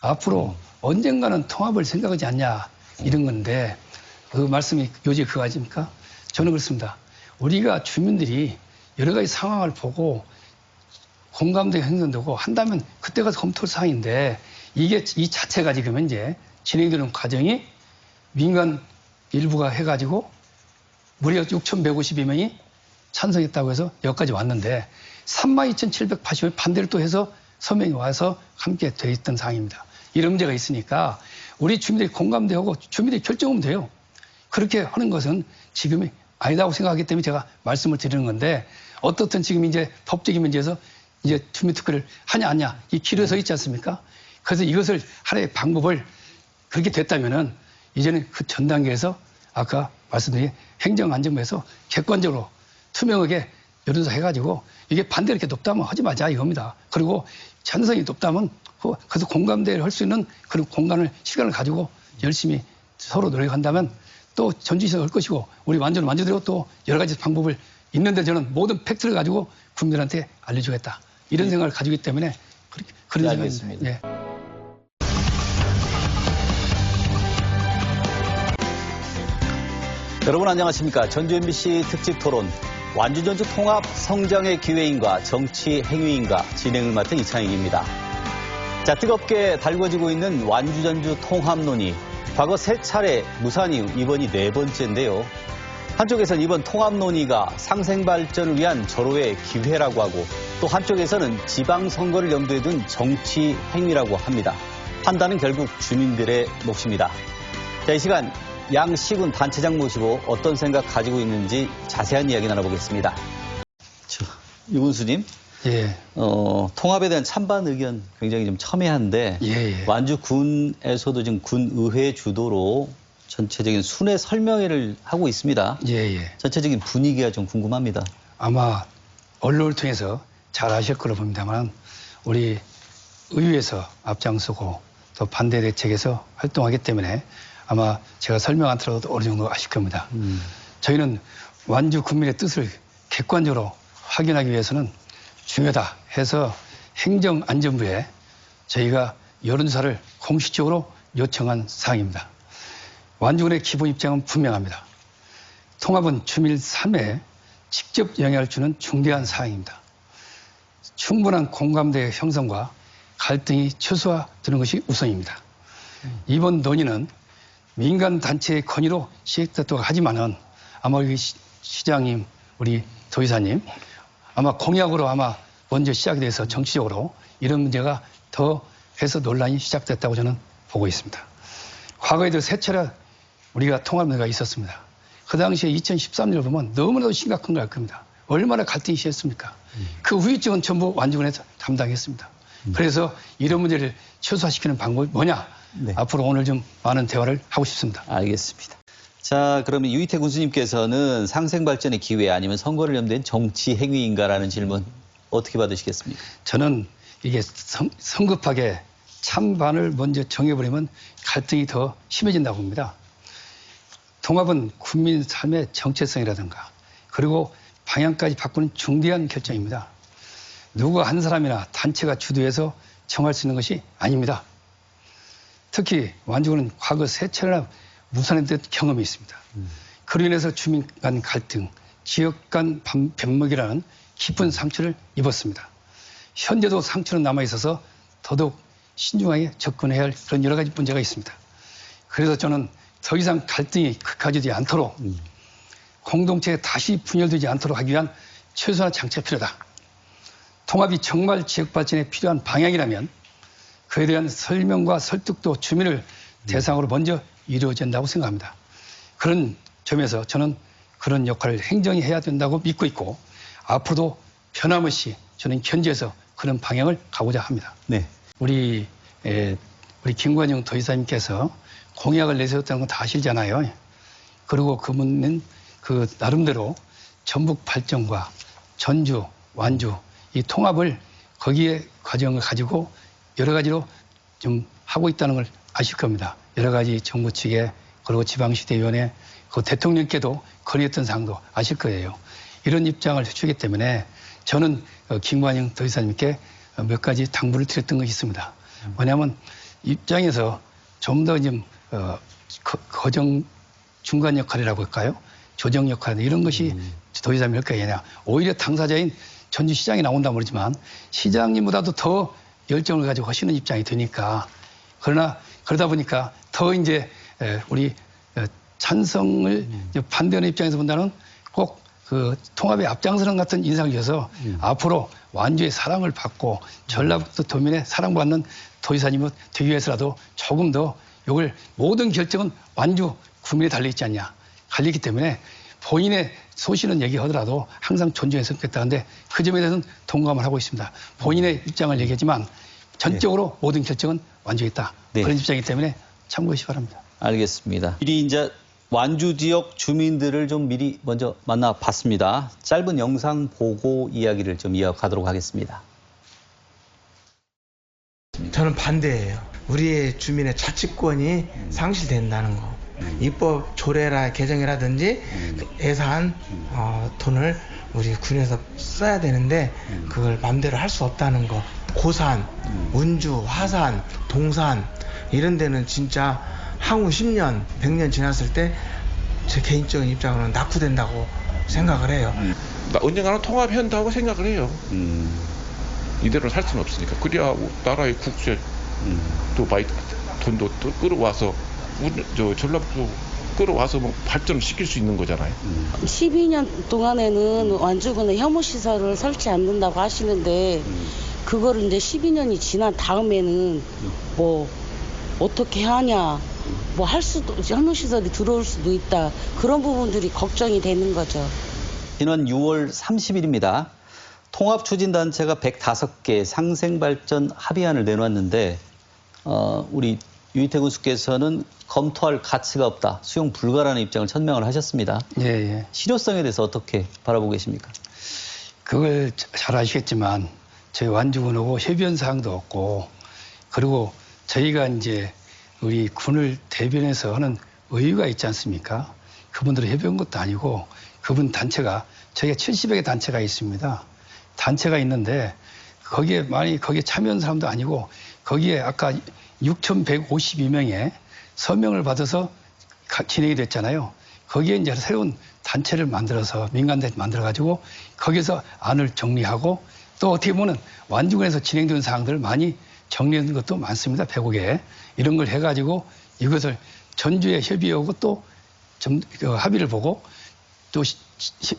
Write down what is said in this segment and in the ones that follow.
앞으로 언젠가는 통합을 생각하지 않냐 이런 건데 그 말씀이 요지 그거 아닙니까? 저는 그렇습니다. 우리가 주민들이 여러 가지 상황을 보고 공감대가 형성되고 한다면 그때 가서 검토할 사항인데 이게 이 자체가 지금 현재 진행되는 과정이 민간 일부가 해가지고 무려 6,152명이 찬성했다고 해서 여기까지 왔는데 32,780명 반대를 또 해서 서명이 와서 함께 돼 있던 상황입니다. 이런 문제가 있으니까 우리 주민들이 공감대하고 주민들이 결정하면 돼요. 그렇게 하는 것은 지금이 아니다고 생각하기 때문에 제가 말씀을 드리는 건데 어떻든 지금 이제 법적인 문제에서 이제 주민특구를 하냐 안 하냐 이 길에 서 있지 않습니까? 그래서 이것을 하나의 방법을 그렇게 됐다면은 이제는 그 전 단계에서 아까 말씀드린 행정안전부에서 객관적으로 투명하게 여론조사 해가지고 이게 반대 이렇게 높다면 하지 마자 이겁니다. 그리고 찬성이 높다면 그- 그래서 공감대를 할 수 있는 그런 공간을 시간을 가지고 열심히 서로 노력한다면 또 전주시가 할 것이고 우리 완전 만져대로 또 여러 가지 방법을 있는데 저는 모든 팩트를 가지고 국민들한테 알려주겠다 이런 생각을 가지고 있기 때문에 그렇게 그런 네, 생각입니다. 알겠습니다. 예. 여러분 안녕하십니까. 전주 MBC 특집 토론 완주전주 통합 성장의 기회인과 정치 행위인가 진행을 맡은 이창익입니다. 자, 뜨겁게 달궈지고 있는 완주전주 통합 논의. 과거 세 차례 무산 이후 이번이 네 번째인데요. 한쪽에서는 이번 통합 논의가 상생 발전을 위한 절호의 기회라고 하고 또 한쪽에서는 지방 선거를 염두에 둔 정치 행위라고 합니다. 판단은 결국 주민들의 몫입니다. 자, 이 시간 양 시군 단체장 모시고 어떤 생각 가지고 있는지 자세한 이야기 나눠보겠습니다. 자, 유군수님, 예. 어, 통합에 대한 찬반 의견 굉장히 좀 첨예한데 예, 예. 완주 군에서도 지금 군의회 주도로 전체적인 순회 설명회를 하고 있습니다. 예, 예. 전체적인 분위기가 좀 궁금합니다. 아마 언론을 통해서 잘 아실 거로 봅니다만 우리 의회에서 앞장서고 또 반대 대책에서 활동하기 때문에 아마 제가 설명 안 들어도 어느 정도 아실 겁니다. 음. 저희는 완주 국민의 뜻을 객관적으로 확인하기 위해서는 중요하다 해서 행정안전부에 저희가 여론조사를 공식적으로 요청한 사항입니다. 완주군의 기본 입장은 분명합니다. 통합은 주민 삶에 직접 영향을 주는 중대한 사항입니다. 충분한 공감대 형성과 갈등이 최소화되는 것이 우선입니다. 이번 논의는 민간 단체의 건의로 시행됐다고 하지만은 아마 우리 시- 시장님, 우리 도의사님 아마 공약으로 아마 먼저 시작이 돼서 정치적으로 이런 문제가 더 해서 논란이 시작됐다고 저는 보고 있습니다. 과거에도 세 차례 우리가 통합 문제가 있었습니다. 그 당시에 2013년을 보면 너무나도 심각한 걸 알 겁니다. 얼마나 갈등이 심했습니까? 그 후유증은 전부 완주군에서 담당했습니다. 그래서 이런 문제를 최소화시키는 방법이 뭐냐? 네. 앞으로 오늘 좀 많은 대화를 하고 싶습니다. 알겠습니다. 자, 그러면 유희태 군수님께서는 상생 발전의 기회 아니면 선거를 염두엔 정치 행위인가라는 질문 어떻게 받으시겠습니까? 저는 이게 성, 성급하게 찬반을 먼저 정해버리면 갈등이 더 심해진다고 봅니다. 통합은 국민 삶의 정체성이라든가 그리고 방향까지 바꾸는 중대한 결정입니다. 누구 한 사람이나 단체가 주도해서 정할 수 있는 것이 아닙니다. 특히 완주군은 과거 세 차례나 무산했던 경험이 있습니다. 그로 인해서 주민 간 갈등, 지역 간 반- 변목이라는 깊은 상처를 입었습니다. 현재도 상처는 남아 있어서 더더욱 신중하게 접근해야 할 그런 여러 가지 문제가 있습니다. 그래서 저는 더 이상 갈등이 극화되지 않도록 공동체에 다시 분열되지 않도록 하기 위한 최소한의 장치가 필요하다. 통합이 정말 지역 발전에 필요한 방향이라면 그에 대한 설명과 설득도 주민을 대상으로 먼저 이루어진다고 생각합니다. 그런 점에서 저는 그런 역할을 행정이 해야 된다고 믿고 있고 앞으로도 변함없이 저는 현지에서 그런 방향을 가고자 합니다. 네. 우리 에, 우리 김관영 도의사님께서 공약을 내세웠다는 건 다 아시잖아요. 그리고 그분은 그 나름대로 전북 발전과 전주, 완주 이 통합을 거기에 과정을 가지고 여러 가지로 좀 하고 있다는 걸 아실 겁니다. 여러 가지 정부 측에 그리고 지방시대위원회 그 대통령께도 건의했던 사항도 아실 거예요. 이런 입장을 해주기 때문에 저는 어, 김관영 도의사님께 몇 가지 당부를 드렸던 것이 있습니다. 뭐냐면 입장에서 좀 더좀 어, 거- 거정 중간 역할이라고 할까요? 조정 역할 이런 것이 도지사님 할 거냐. 오히려 당사자인 전주시장이 나온다 모르지만 시장님보다도 더 열정을 가지고 하시는 입장이 되니까 그러나 그러다 보니까 더 이제 에, 우리 어, 찬성을 이제 반대하는 입장에서 본다는 꼭그 통합의 앞장서는 같은 인상을 줘서 앞으로 완주의 사랑을 받고 전라북도 도민의 사랑받는 도지사님이 되기 위해서라도 조금 더 이걸 모든 결정은 완주 국민에 달려있지 않냐. 갈리기 때문에 본인의 소신은 얘기하더라도 항상 존중해서 했다는데 그 점에 대해서는 동감을 하고 있습니다. 본인의 입장을 얘기하지만 전적으로 모든 결정은 완주했다. 네. 그런 입장이기 때문에 참고해 주시기 바랍니다. 알겠습니다. 미리 이제 완주 지역 주민들을 좀 미리 먼저 만나봤습니다. 짧은 영상 보고 이야기를 좀 이어가도록 하겠습니다. 저는 반대예요. 우리의 주민의 자치권이 상실된다는 거. 입법 조례라 개정이라든지 예산 어, 돈을 우리 군에서 써야 되는데 그걸 마음대로 할 수 없다는 거. 고산, 운주, 화산, 동산 이런 데는 진짜 향후 10년, 100년 지났을 때 제 개인적인 입장으로는 낙후된다고 생각을 해요. 나 언젠가는 통합한다고 생각을 해요. 음, 이대로 살 수는 없으니까. 그래야 나라의 국세 음, 또 많이 돈도 또 끌어와서 우- 저 전라북도 끌어와서 뭐 발전을 시킬 수 있는 거잖아요. 12년 동안에는 완주군에 혐오 시설을 설치 안 된다고 하시는데 그거를 이제 12년이 지난 다음에는 뭐 어떻게 하냐 뭐 할 수도 혐오 시설이 들어올 수도 있다 그런 부분들이 걱정이 되는 거죠. 지난 6월 30일입니다. 통합추진단체가 105개 상생발전 합의안을 내놓았는데 어, 우리 유희태 군수께서는 검토할 가치가 없다, 수용 불가라는 입장을 천명을 하셨습니다. 예, 예. 실효성에 대해서 어떻게 바라보고 계십니까? 그걸 자- 잘 아시겠지만 저희 완주군하고 협의한 사항도 없고 그리고 저희가 이제 우리 군을 대변해서 하는 의의가 있지 않습니까? 그분들을 협의한 것도 아니고 그분 단체가 저희가 70여 개 단체가 있습니다. 단체가 있는데 거기에 많이 거기에 참여한 사람도 아니고 거기에 아까 6,152명의 서명을 받아서 가- 진행이 됐잖아요. 거기에 이제 새로운 단체를 만들어서 민간단체 만들어 가지고 거기서 안을 정리하고 또 어떻게 보면 완주군에서 진행된 사항들을 많이 정리한 것도 많습니다. 105개 이런 걸 해가지고 이것을 전주에 협의하고 또 점, 그 합의를 보고 또 시,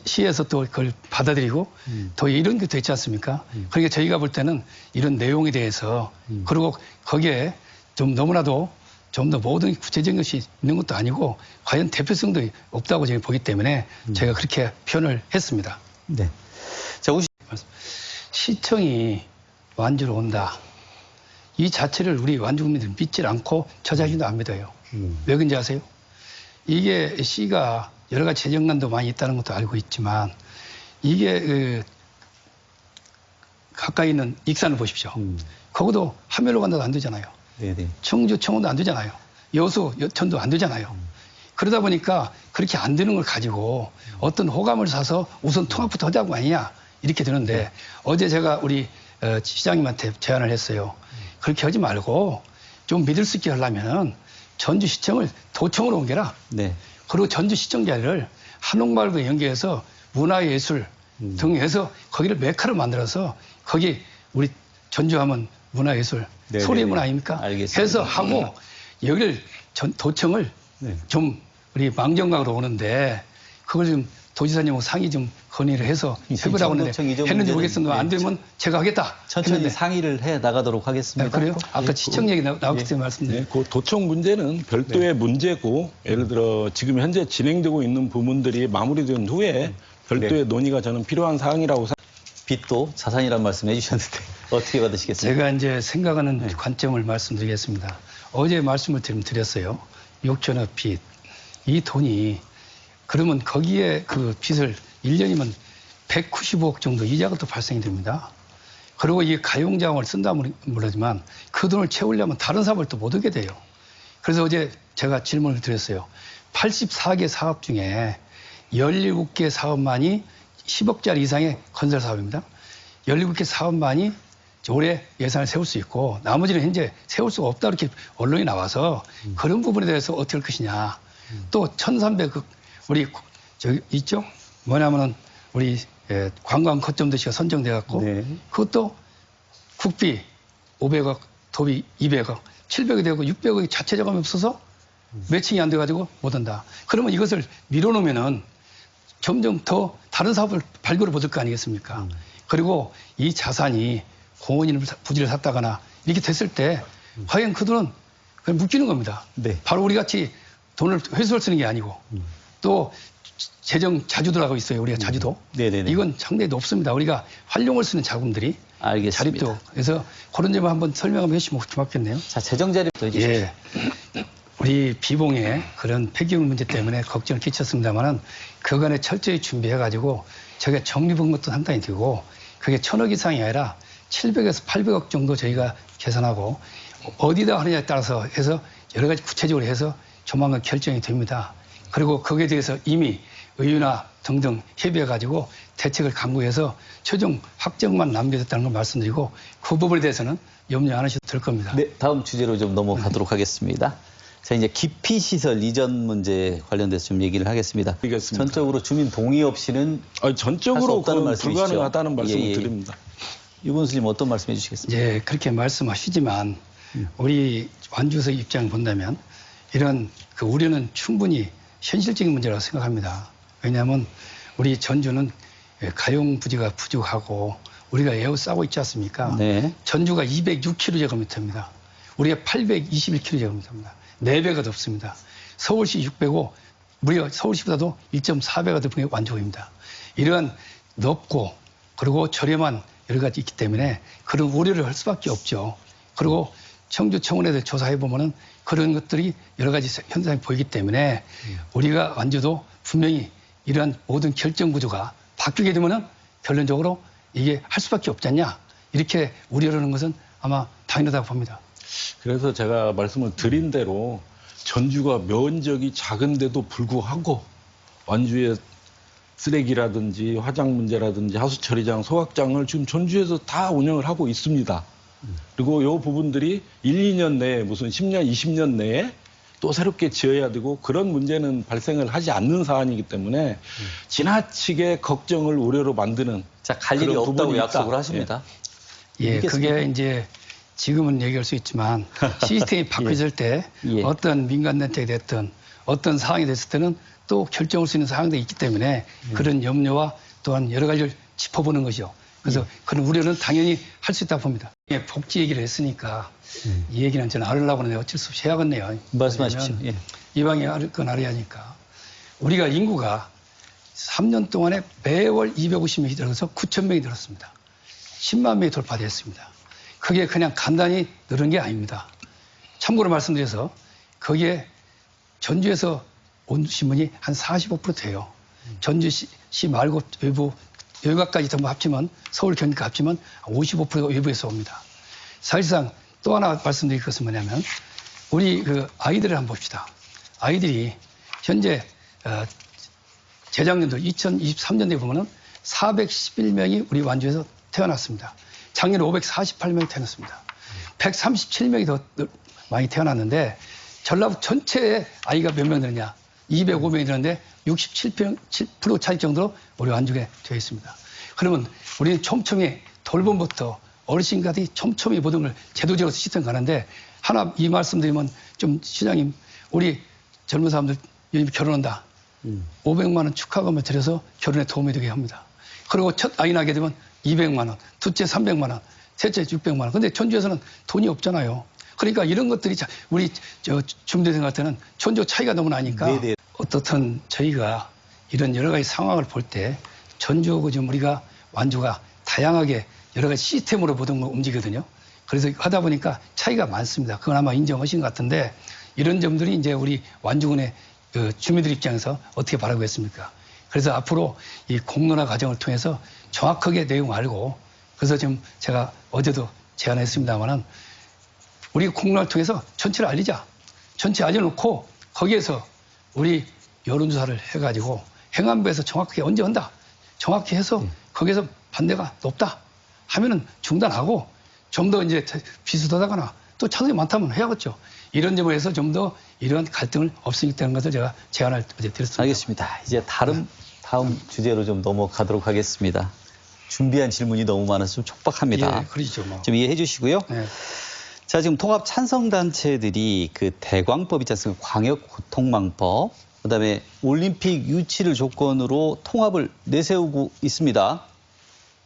시, 에서또 그걸 받아들이고 또 이런 게 됐지 않습니까? 그러니까 저희가 볼 때는 이런 내용에 대해서 그리고 거기에 좀 너무나도 좀 더 모든 구체적인 것이 있는 것도 아니고 과연 대표성도 없다고 저희 보기 때문에 제가 그렇게 표현을 했습니다. 네. 자, 우시 시청이 완주로 온다. 이 자체를 우리 완주 국민들은 믿질 않고 저 자신도 안 믿어요. 왜 그런지 아세요? 이게 시가 여러 가지 재정난도 많이 있다는 것도 알고 있지만 이게 그 가까이 있는 익산을 보십시오. 음. 거기도 하멜로 간다도 안 되잖아요. 네네. 청주, 청원도 안 되잖아요. 여수, 여천도 안 되잖아요. 그러다 보니까 그렇게 안 되는 걸 가지고 어떤 호감을 사서 우선 통합부터 하자고 아니냐 이렇게 되는데 어제 제가 우리 어, 시장님한테 제안을 했어요. 그렇게 하지 말고 좀 믿을 수 있게 하려면은 전주시청을 도청으로 옮겨라. 네. 그리고 전주시청 자리를 한옥마을과 연계해서 문화예술 음. 등 해서 거기를 메카로 만들어서 거기 우리 전주하면 문화예술 네네네. 소리문 아닙니까? 알겠습니다. 해서 하고 여기를 전, 도청을 네. 좀 우리 망정각으로 오는데 그걸 좀 도지사님하고 상의 좀 건의를 해서 이 해보라고 이전 했는지 문제는, 모르겠습니다. 안 네. 되면 제가 하겠다. 천천히 했는데, 상의를 해 나가도록 네, 하겠습니다. 그래요? 아까 시청 얘기 나- 나왔기 예. 때문에 말씀드려요. 네, 그 도청 문제는 별도의 문제고 예를 들어 지금 현재 진행되고 있는 부분들이 마무리된 후에 별도의 논의가 저는 필요한 사항이라고 생각합니다. 빚도 자산이란 말씀 해주셨는데 어떻게 받으시겠습니까? 제가 이제 생각하는 네. 관점을 말씀드리겠습니다. 어제 말씀을 드렸어요. 6천억 빚. 이 돈이 그러면 거기에 그 빚을 1년이면 195억 정도 이자가 또 발생이 됩니다. 그리고 이 가용자원을 쓴다 모르지만 그 돈을 채우려면 다른 사업을 또 못 하게 돼요. 그래서 어제 제가 질문을 드렸어요. 84개 사업 중에 17개 사업만이 10억짜리 이상의 건설 사업입니다. 17개 사업만이 올해 예산을 세울 수 있고 나머지는 현재 세울 수가 없다 이렇게 언론이 나와서 그런 부분에 대해서 어떻게 할 것이냐. 또 1300, 그 우리 저기 있죠? 뭐냐면은 우리 예, 관광 거점 도시가 선정돼 갖고 네. 그것도 국비 500억, 도비 200억, 700이 되고 600억이 자체 자금이 없어서 매칭이 안 돼가지고 못 한다. 그러면 이것을 밀어놓으면은 점점 더 다른 사업을 발굴을 못할 거 아니겠습니까? 그리고 이 자산이 공원인 부지를 샀다거나 이렇게 됐을 때 과연 그 돈은 그냥 묶이는 겁니다. 네. 바로 우리 같이 돈을 회수를 쓰는 게 아니고 또 재정 자주도라고 있어요. 우리가 자주도. 네네네. 이건 상당히 높습니다. 우리가 활용을 쓰는 자금들이 알겠습니다. 자립도. 그래서 그런 점을 한번 설명을 해주시면 고맙겠네요. 자, 재정 자립도 해주십시오. 예. 우리 비봉의 그런 폐기물 문제 때문에 걱정을 끼쳤습니다만은 그간에 철저히 준비해가지고 저게 정리본 것도 상당히 되고 그게 천억 이상이 아니라 700에서 800억 정도 저희가 계산하고 어디다 하느냐에 따라서 해서 여러 가지 구체적으로 해서 조만간 결정이 됩니다. 그리고 거기에 대해서 이미 의유나 등등 협의해가지고 대책을 강구해서 최종 확정만 남겨졌다는 걸 말씀드리고 그 부분에 대해서는 염려 안 하셔도 될 겁니다. 네, 다음 주제로 좀 넘어가도록 하겠습니다. 자, 이제 기피 시설 이전 문제 관련돼서 좀 얘기를 하겠습니다. 알겠습니다. 전적으로 주민 동의 없이는 아니, 전적으로 없다는 그 말씀이시죠? 불가능하다는 말씀을 예, 예. 드립니다. 유본수님 어떤 말씀해 주시겠습니까? 예, 그렇게 말씀하시지만 우리 완주서 입장을 본다면 이런 그 우려는 충분히 현실적인 문제라고 생각합니다. 왜냐하면 우리 전주는 가용 부지가 부족하고 우리가 에어싸고 있지 않습니까? 네. 전주가 206km제곱미터입니다. 우리가 821km제곱미터입니다. 4배가 덥습니다. 서울시 600고 무려 서울시보다도 1.4배가 더 완주입니다. 이러한 넓고 그리고 저렴한 여러 가지 있기 때문에 그런 우려를 할 수밖에 없죠. 그리고 청주 청원에도 조사해 보면은 그런 것들이 여러 가지 현상이 보이기 때문에 우리가 완주도 분명히 이러한 모든 결정 구조가 바뀌게 되면은 결론적으로 이게 할 수밖에 없지 않냐 이렇게 우려를 하는 것은 아마 당연하다고 봅니다. 그래서 제가 말씀을 드린 대로 전주가 면적이 작은데도 불구하고 완주의 쓰레기라든지 화장 문제라든지 하수처리장, 소각장을 지금 전주에서 다 운영을 하고 있습니다. 그리고 이 부분들이 1, 2년 내에 무슨 10년, 20년 내에 또 새롭게 지어야 되고 그런 문제는 발생을 하지 않는 사안이기 때문에 지나치게 걱정을 우려로 만드는 자, 갈 일이 그런 없다고. 약속을 하십니다. 예, 믿겠습니다. 그게 이제 지금은 얘기할 수 있지만 시스템이 바뀌어질 때 예. 어떤 민간 단체가 됐든 어떤 상황이 됐을 때는 또 결정할 수 있는 상황들이 있기 때문에 음. 그런 염려와 또한 여러 가지를 짚어보는 것이죠. 그래서 예. 그런 우려는 당연히 할 수 있다고 봅니다. 예, 복지 얘기를 했으니까 이 얘기는 저는 안 하려고 하는데 어쩔 수 없이 해야겠네요. 음. 말씀하십시오. 예. 이방에 알건 알아야 하니까. 우리가 인구가 3년 동안에 매월 250명이 들어서 9천 명이 늘었습니다. 10만 명이 돌파됐습니다. 그게 그냥 간단히 늘은 게 아닙니다. 참고로 말씀드려서 거기에 전주에서 온 신문이 한 45% 돼요. 전주시 시 말고 외부 여기까지 전부 합치면 서울 경기가 합치면 55%가 외부에서 옵니다. 사실상 또 하나 말씀드릴 것은 뭐냐면 우리 그 아이들을 한번 봅시다. 아이들이 현재 어, 재작년도 2023년도에 보면은 411명이 우리 완주에서 태어났습니다. 작년에 548명이 태어났습니다. 137명이 더 늘- 많이 태어났는데 전라북 전체에 아이가 몇 명 되느냐? 205명이 되는데 67% 차일 정도로 우리 완주에 되어 있습니다. 그러면 우리는 촘촘히 돌봄부터 어르신까지 촘촘히 모든 걸 제도적으로 시스템 가는데 하나 이 말씀드리면 좀 시장님 우리 젊은 사람들 요즘 결혼한다. 500만 원 축하금을 들여서 결혼에 도움이 되게 합니다. 그리고 첫 아이 낳게 되면 200만 원, 둘째 300만 원, 셋째 600만 원. 근데 전주에서는 돈이 없잖아요. 그러니까 이런 것들이 자- 우리 저 주민대생한테는 천조 차이가 너무 나니까 네네. 어떻든 저희가 이런 여러 가지 상황을 볼 때 전주하고 지금 우리가 완주가 다양하게 여러 가지 시스템으로 모든 걸 움직이거든요. 그래서 하다 보니까 차이가 많습니다. 그건 아마 인정하신 것 같은데 이런 점들이 이제 우리 완주군의 그 주민들 입장에서 어떻게 바라보겠습니까? 그래서 앞으로 이 공론화 과정을 통해서 정확하게 내용 알고 그래서 지금 제가 어제도 제안했습니다만은 우리 공론화를 통해서 전체를 알리자. 전체 알려놓고 거기에서 우리 여론조사를 해가지고 행안부에서 정확하게 언제 한다. 정확히 해서 거기에서 반대가 높다 하면은 중단하고 좀 더 이제 비슷하다거나 또 차선이 많다면 해야겠죠. 이런 점을 해서 좀 더 이러한 갈등을 없애겠다는 것을 제가 제안을 어제 드렸습니다. 알겠습니다. 이제 다른 다음 주제로 좀 넘어가도록 하겠습니다. 준비한 질문이 너무 많아서 좀 촉박합니다. 예, 그러시죠. 뭐. 좀 이해해 주시고요. 네. 자, 지금 통합 찬성단체들이 그 대광법 있지 않습니까? 광역고통망법, 그 다음에 올림픽 유치를 조건으로 통합을 내세우고 있습니다.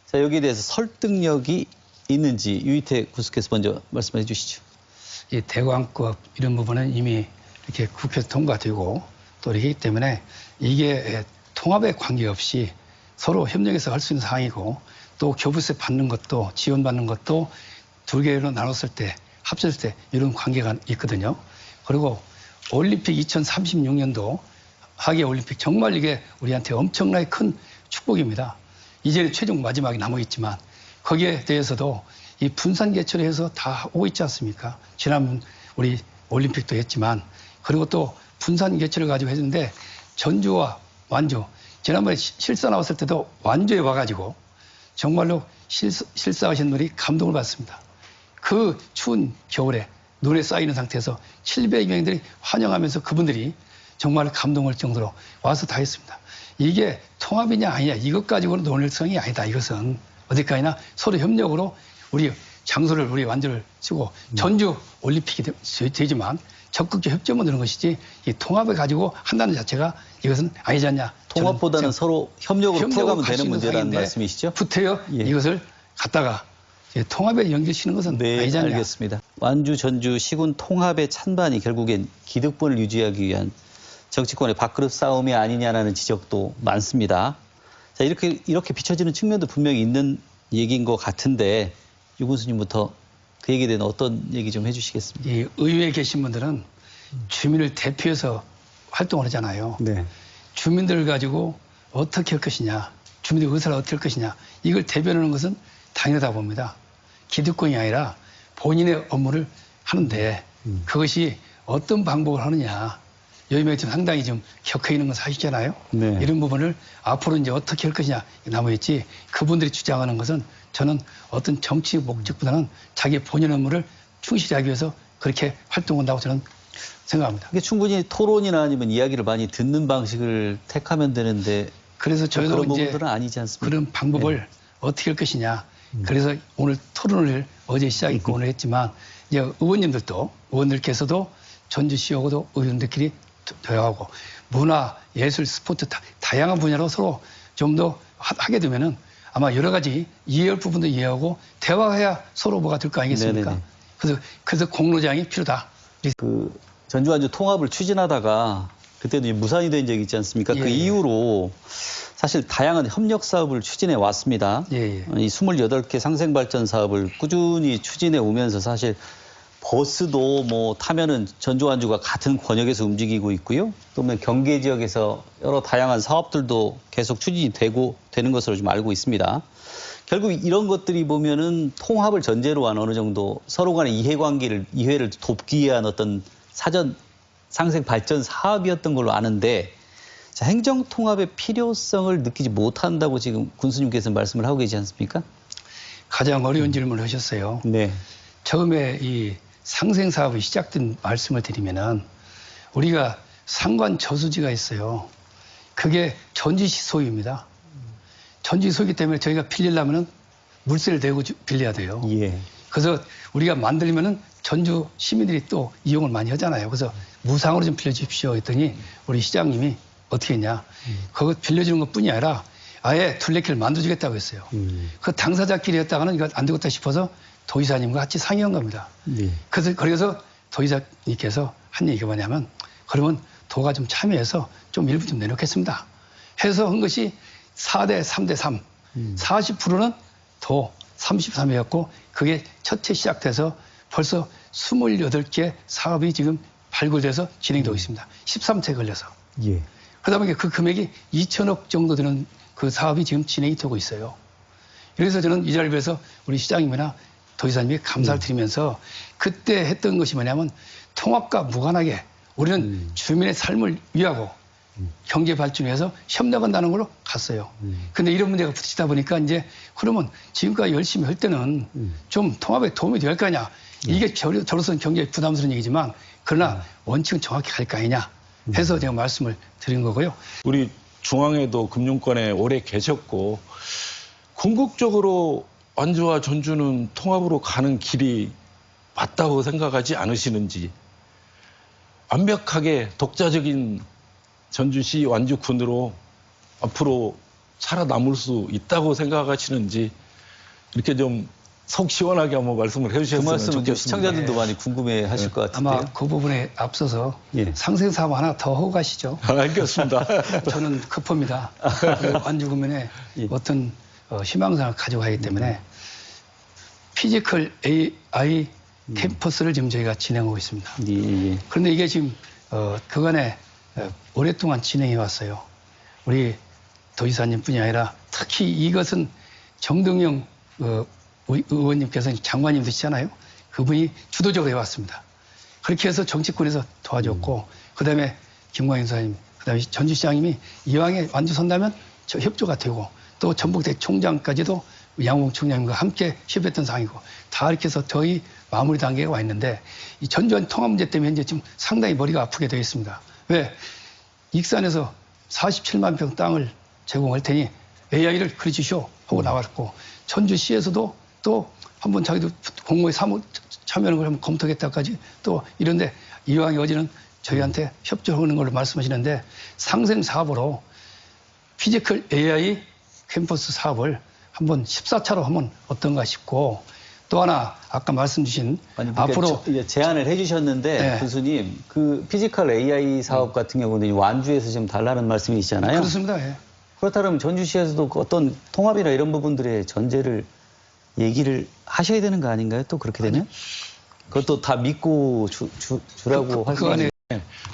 자, 여기에 대해서 설득력이 있는지 유이태 구스께서 먼저 말씀해 주시죠. 이 대광법 이런 부분은 이미 이렇게 국회에서 통과되고 또 이렇기 때문에 이게 통합에 관계없이 서로 협력해서 할 수 있는 사항이고 또 교부세 받는 것도 지원받는 것도 두 개로 나눴을 때 합쳤을 때 이런 관계가 있거든요. 그리고 올림픽 2036년도 하계 올림픽 정말 이게 우리한테 엄청나게 큰 축복입니다. 이제 최종 마지막이 남아 있지만 거기에 대해서도 이 분산 개최를 해서 다 오고 있지 않습니까? 지난 우리 올림픽도 했지만 그리고 또 분산 개최를 가지고 했는데 전주와 완주 지난번에 시- 실사 나왔을 때도 완주에 와가지고 정말로 실사, 실사하신 분이 감동을 받습니다. 그 추운 겨울에 눈에 쌓이는 상태에서 700명들이 환영하면서 그분들이 정말 감동할 정도로 와서 다 했습니다. 이게 통합이냐 아니냐 이것 가지고는 논의성이 아니다. 이것은 어디까지나 서로 협력으로 우리 장소를 우리 완주를 쓰고 전주 올림픽이 되- 되지만 적극적 협조만 드는 것이지 이 통합을 가지고 한다는 자체가 이것은 아니지 않냐. 통합보다는 서로 협력으로 협력으로 풀어가면 되는 문제라는 말씀이시죠? 붙어요. 예. 이것을 갖다가 이제 통합에 연결시키는 것은 네, 않냐. 알겠습니다. 완주, 전주, 시군 통합의 찬반이 결국엔 기득권을 유지하기 위한 정치권의 밥그릇 싸움이 아니냐라는 지적도 많습니다. 자, 이렇게, 이렇게 비춰지는 측면도 분명히 있는 얘기인 것 같은데, 유군수님부터 그 얘기에 대한 어떤 얘기 좀 해주시겠습니까? 이 의회에 계신 분들은 주민을 대표해서 활동을 하잖아요. 네. 주민들을 가지고 어떻게 할 것이냐, 주민들 의사를 어떻게 할 것이냐, 이걸 대변하는 것은 당연하다 봅니다. 기득권이 아니라 본인의 업무를 하는데 음. 그것이 어떤 방법을 하느냐, 요즘에 좀 상당히 좀 격해 있는 건 사실이잖아요. 네. 이런 부분을 앞으로 이제 어떻게 할 것이냐 남아있지 그분들이 주장하는 것은 저는 어떤 정치 목적보다는 자기 본인 업무를 충실히 하기 위해서 그렇게 활동한다고 저는 생각합니다. 이게 충분히 토론이나 아니면 이야기를 많이 듣는 방식을 택하면 되는데, 그래서 저희도 그런 이제 부분들은 아니지 않습니까? 그런 방법을 네. 어떻게 할 것이냐. 그래서 오늘 토론을 어제 시작했고 오늘 했지만 이제 의원님들도 의원들께서도 전주시하고도 의원들끼리 대화하고 문화, 예술, 스포츠 다, 다양한 분야로 서로 좀 더 하게 되면은 아마 여러 가지 이해할 부분도 이해하고 대화해야 서로 뭐가 될 거 아니겠습니까? 네네네. 그래서 그래서 공로장이 필요다. 그 전주 완주 통합을 추진하다가 그때도 무산이 된 적이 있지 않습니까? 그 예, 예. 이후로 사실 다양한 협력 사업을 추진해 왔습니다. 예, 예. 이 28개 상생 발전 사업을 꾸준히 추진해 오면서 사실 버스도 뭐 타면은 전주 완주가 같은 권역에서 움직이고 있고요. 또뭐 경계 지역에서 여러 다양한 사업들도 계속 추진이 되고 되는 것으로 좀 알고 있습니다. 결국 이런 것들이 보면은 통합을 전제로 한 어느 정도 서로 간의 이해관계를 이해를 돕기 위한 어떤 사전 상생 발전 사업이었던 걸로 아는데 자, 행정 통합의 필요성을 느끼지 못한다고 지금 군수님께서 말씀을 하고 계시지 않습니까? 가장 어려운 질문을 하셨어요. 네. 처음에 이 상생 사업이 시작된 말씀을 드리면은 우리가 상관 저수지가 있어요. 그게 전주시 소유입니다. 전주시 소유이기 때문에 저희가 빌리려면은 물세를 내고 주- 빌려야 돼요. 예. 그래서 우리가 만들면은 전주 시민들이 또 이용을 많이 하잖아요. 그래서 무상으로 좀 빌려주십시오 했더니 우리 시장님이 어떻게 했냐. 그거 빌려주는 것 뿐이 아니라 아예 둘레길을 만들어주겠다고 했어요. 음. 그 당사자끼리 했다가는 이거 안 되겠다 싶어서 도지사님과 같이 상의한 겁니다. 네. 그래서, 그래서 도지사님께서 한 얘기가 뭐냐면 그러면 도가 좀 참여해서 좀 일부 좀 내놓겠습니다. 해서 한 것이 4대 3대 3. 40%는 도 33이었고 그게 첫해 시작돼서 벌써 28개 사업이 지금 발굴돼서 진행되고 있습니다. 13차 걸려서. 예. 그러다 보니까 그 금액이 2천억 정도 되는 그 사업이 지금 진행이 되고 있어요. 그래서 저는 이 자리를 위해서 우리 시장님이나 도지사님께 감사를 드리면서 그때 했던 것이 뭐냐면 통합과 무관하게 우리는 주민의 삶을 위하고 경제 발전을 위해서 협력한다는 걸로 갔어요. 근데 이런 문제가 부딪히다 보니까 이제 그러면 지금까지 열심히 할 때는 좀 통합에 도움이 될거 아니야. 이게 저로- 저로서는 굉장히 부담스러운 얘기지만 그러나 원칙은 정확히 갈 거 아니냐 해서 제가 말씀을 드린 거고요. 우리 중앙에도 금융권에 오래 계셨고 궁극적으로 완주와 전주는 통합으로 가는 길이 맞다고 생각하지 않으시는지 완벽하게 독자적인 전주시 완주군으로 앞으로 살아남을 수 있다고 생각하시는지 이렇게 좀 속 시원하게 한번 말씀을 그 해주셨으면 말씀은 좀 좋겠습니다. 시청자들도 많이 궁금해 하실 것 같은데요. 아마 그 부분에 앞서서 예. 상생 사업 하나 더 하고 가시죠. 알겠습니다. 저는 급합니다. 그 완주구면에 예. 어떤 어, 희망상을 가지고 가기 때문에 피지컬 AI 캠퍼스를 지금 저희가 진행하고 있습니다. 예, 예. 그런데 이게 지금 어, 그간에 어, 오랫동안 진행해 왔어요. 우리 도지사님뿐이 아니라 특히 이것은 정동영 어, 의- 의원님께서 장관님이시잖아요. 그분이 주도적으로 해왔습니다. 그렇게 해서 정치권에서 도와줬고 그다음에 김광현 사님, 그 다음에 전주시장님이 이왕에 완주 선다면 저 협조가 되고 또 전북대 총장까지도 양홍 총장님과 함께 협의했던 상황이고 다 이렇게 해서 저희 마무리 단계가 와 있는데 이 전주한 통합 문제 때문에 현재 지금 상당히 머리가 아프게 되어 있습니다. 왜? 익산에서 47만 평 땅을 제공할 테니 AI를 그려주시오 하고 나왔고 전주시에서도 또 한번 자기도 공모에 사무 참여하는 걸 한번 검토하겠다까지 또 이런데 이왕이 어제는 저희한테 협조하는 걸로 말씀하시는데 상생 사업으로 피지컬 AI 캠퍼스 사업을 한번 14차로 하면 어떤가 싶고 또 하나 아까 말씀 주신 아니, 그러니까 앞으로 저- 제안을 해주셨는데 네. 교수님 그 피지컬 AI 사업 같은 경우는 완주에서 지금 달라는 말씀이시잖아요. 그렇습니다. 예. 그렇다면 전주시에서도 그 어떤 통합이나 이런 부분들의 전제를 얘기를 하셔야 되는 거 아닌가요? 또 그렇게 되면 그것도 다 믿고 주, 주, 주라고 그- 그 안에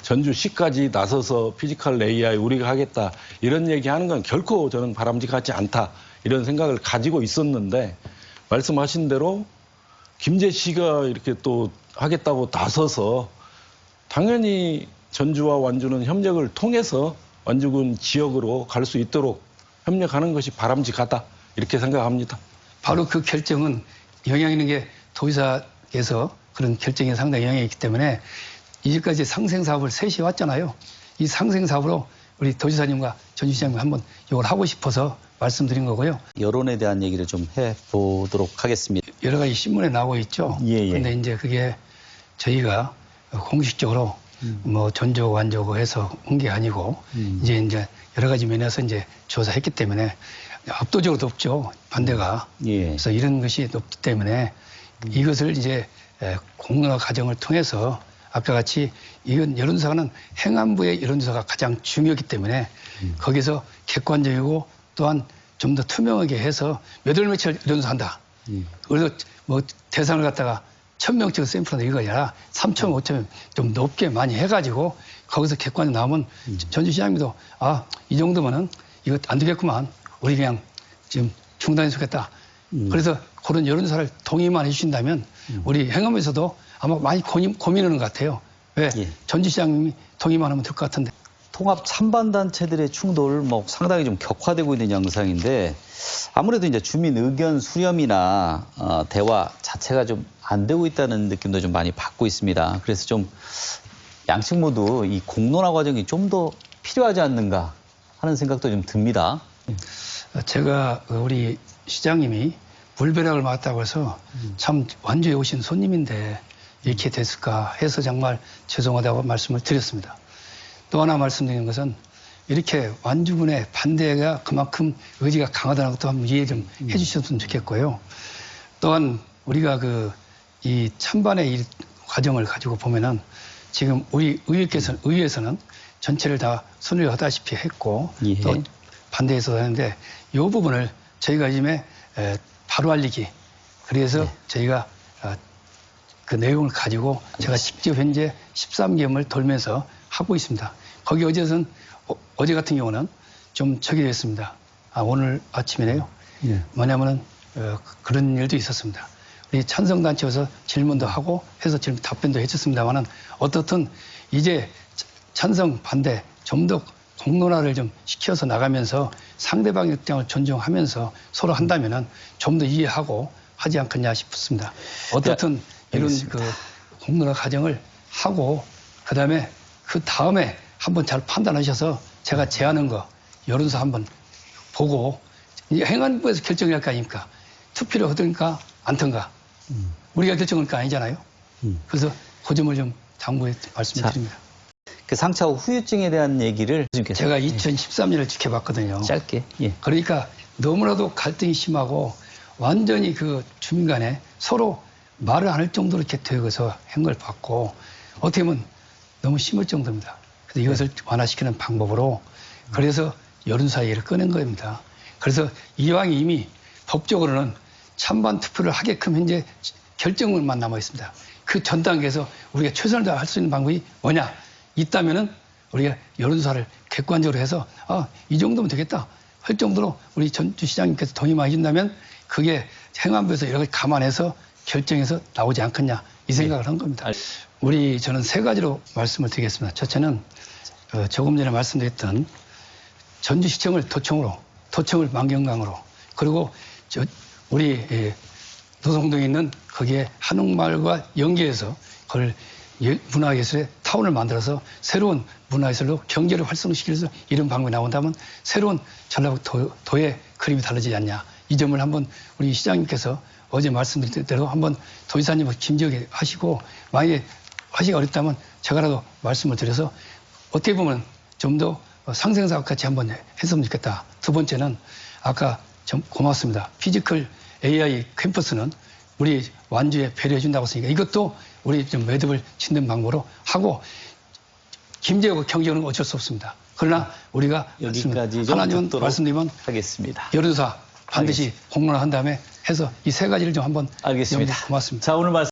전주시까지 나서서 피지컬 AI 우리가 하겠다 이런 얘기하는 건 결코 저는 바람직하지 않다 이런 생각을 가지고 있었는데 말씀하신 대로 김재 씨가 이렇게 또 하겠다고 나서서 당연히 전주와 완주는 협력을 통해서 완주군 지역으로 갈 수 있도록 협력하는 것이 바람직하다 이렇게 생각합니다. 바로 그 결정은 영향 있는 게 도지사께서 그런 결정에 상당히 영향이 있기 때문에 이제까지 상생 사업을 셋이 왔잖아요. 이 상생 사업으로 우리 도지사님과 전주시장님 한번 이걸 하고 싶어서 말씀드린 거고요. 여론에 대한 얘기를 좀 해보도록 하겠습니다. 여러 가지 신문에 나오고 있죠. 예, 예. 그런데 이제 그게 저희가 공식적으로 뭐 전조 완조고 해서 온 게 아니고 음. 이제 이제 여러 가지 면에서 이제 조사했기 때문에 압도적으로 높죠 반대가. 예. 그래서 이런 것이 높기 때문에 이것을 이제 에, 공론화 과정을 통해서 아까 같이 이건 여론조사는 행안부의 여론조사가 가장 중요하기 때문에 거기서 객관적이고 또한 좀 더 투명하게 해서 몇 월 며칠 여론조사한다. 그래서 뭐 대상을 갖다가 천 명씩 샘플한다 이거 아니라 3천, 5천 명좀 높게 많이 해가지고 거기서 객관이 나오면 전주시장님도 아 이 정도면은 이거 안 되겠구만 우리 그냥 지금 중단해 주겠다. 그래서 그런 여론조사를 동의만 해주신다면 우리 행엄에서도 아마 많이 고민, 고민하는 것 같아요. 왜 예. 전주시장님이 동의만 하면 될 것 같은데. 통합 찬반 단체들의 충돌 뭐 상당히 좀 격화되고 있는 양상인데 아무래도 이제 주민 의견 수렴이나 어, 대화 자체가 좀 안 되고 있다는 느낌도 좀 많이 받고 있습니다. 그래서 좀 양측 모두 이 공론화 과정이 좀 더 필요하지 않는가 하는 생각도 좀 듭니다. 제가 우리 시장님이 불벼락을 맞다고 해서 참 완주에 오신 손님인데 이렇게 됐을까 해서 정말 죄송하다고 말씀을 드렸습니다. 또 하나 말씀드리는 것은 이렇게 완주군의 반대가 그만큼 의지가 강하다는 것도 한번 이해 좀 해주셨으면 좋겠고요. 또한 우리가 그 이 찬반의 이 과정을 가지고 보면은 지금 우리 의회께서 의회에서는 전체를 다 손을 하다시피 했고 예. 또 반대해서 하는데 이 부분을 저희가 요즘에 에, 바로 알리기 그래서 저희가 아, 그 내용을 가지고 제가 직접 현재 13개월 돌면서 하고 있습니다. 거기 어제선 어, 제 같은 경우는 좀 적이 됐습니다. 아, 오늘 아침이네요. 예. 뭐냐면은 어, 그- 그런 일도 있었습니다. 우리 찬성단체에서 질문도 하고 해서 질문 답변도 해줬습니다만은 어떻든 이제 찬성 반대 좀더 공론화를 좀 시켜서 나가면서 상대방의 입장을 존중하면서 서로 한다면은 좀 더 이해하고 하지 않겠냐 싶습니다. 어떻든 이런 알겠습니다. 그 공론화 과정을 하고 그다음에 그 다음에 한번 잘 판단하셔서 제가 제안한 거 여론서 한번 보고 행안부에서 결정할 거 아닙니까? 투표를 하든가 않든가 우리가 결정할 거 아니잖아요. 음. 그래서 그 점을 좀 당부해 말씀을 자, 드립니다. 그 상처 후 후유증에 대한 얘기를 교수님께서 제가 2013년을 지켜봤거든요. 짧게 예. 그러니까 너무나도 갈등이 심하고 완전히 그 주민 간에 서로 말을 안 할 정도로 이렇게 되어서 한걸 봤고 어떻게 보면 너무 심할 정도입니다. 그래서 이것을 완화시키는 방법으로 그래서 여론사회를 꺼낸 겁니다. 그래서 이왕 이미 법적으로는 찬반 투표를 하게끔 현재 결정을만 남아 있습니다. 그 전 단계에서 우리가 최선을 다할 수 있는 방법이 뭐냐? 있다면은 우리가 여론사를 객관적으로 해서 아, 이 정도면 되겠다. 할 정도로 우리 전주 시장님께서 동의만 해준다면 그게 행안부에서 여러 가지 감안해서 결정해서 나오지 않겠냐 이 생각을 한 겁니다. 알- 우리 저는 세 가지로 말씀을 드리겠습니다. 첫째는 어, 조금 전에 말씀드렸던 전주시청을 도청으로, 도청을 만경강으로, 그리고 저 우리 예, 노동동에 있는 거기에 한옥마을과 연계해서 그걸 예- 문화예술의 타운을 만들어서 새로운 문화예술로 경제를 활성시키면서 이런 방법이 나온다면 새로운 전라북도 도의 그림이 달라지지 않냐. 이 점을 한번 우리 시장님께서 어제 말씀드린 대로 한번 도지사님과 김지혁에 하시고 만약에 하시기 어렵다면 제가라도 말씀을 드려서 어떻게 보면 좀 더 상생사업 같이 한번 했으면 좋겠다. 두 번째는 아까 좀 고맙습니다. 피지컬 AI 캠퍼스는 우리 완주에 배려해준다고 했으니까 이것도 우리 좀 매듭을 짓는 방법으로 하고 김재호 경제는 어쩔 수 없습니다. 그러나 우리가 여기까지 좀 하나님 말씀드리면 하겠습니다. 여론사 반드시 공론화한 다음에 해서 이 세 가지를 좀 한번 알겠습니다. 고맙습니다. 자 오늘 말씀.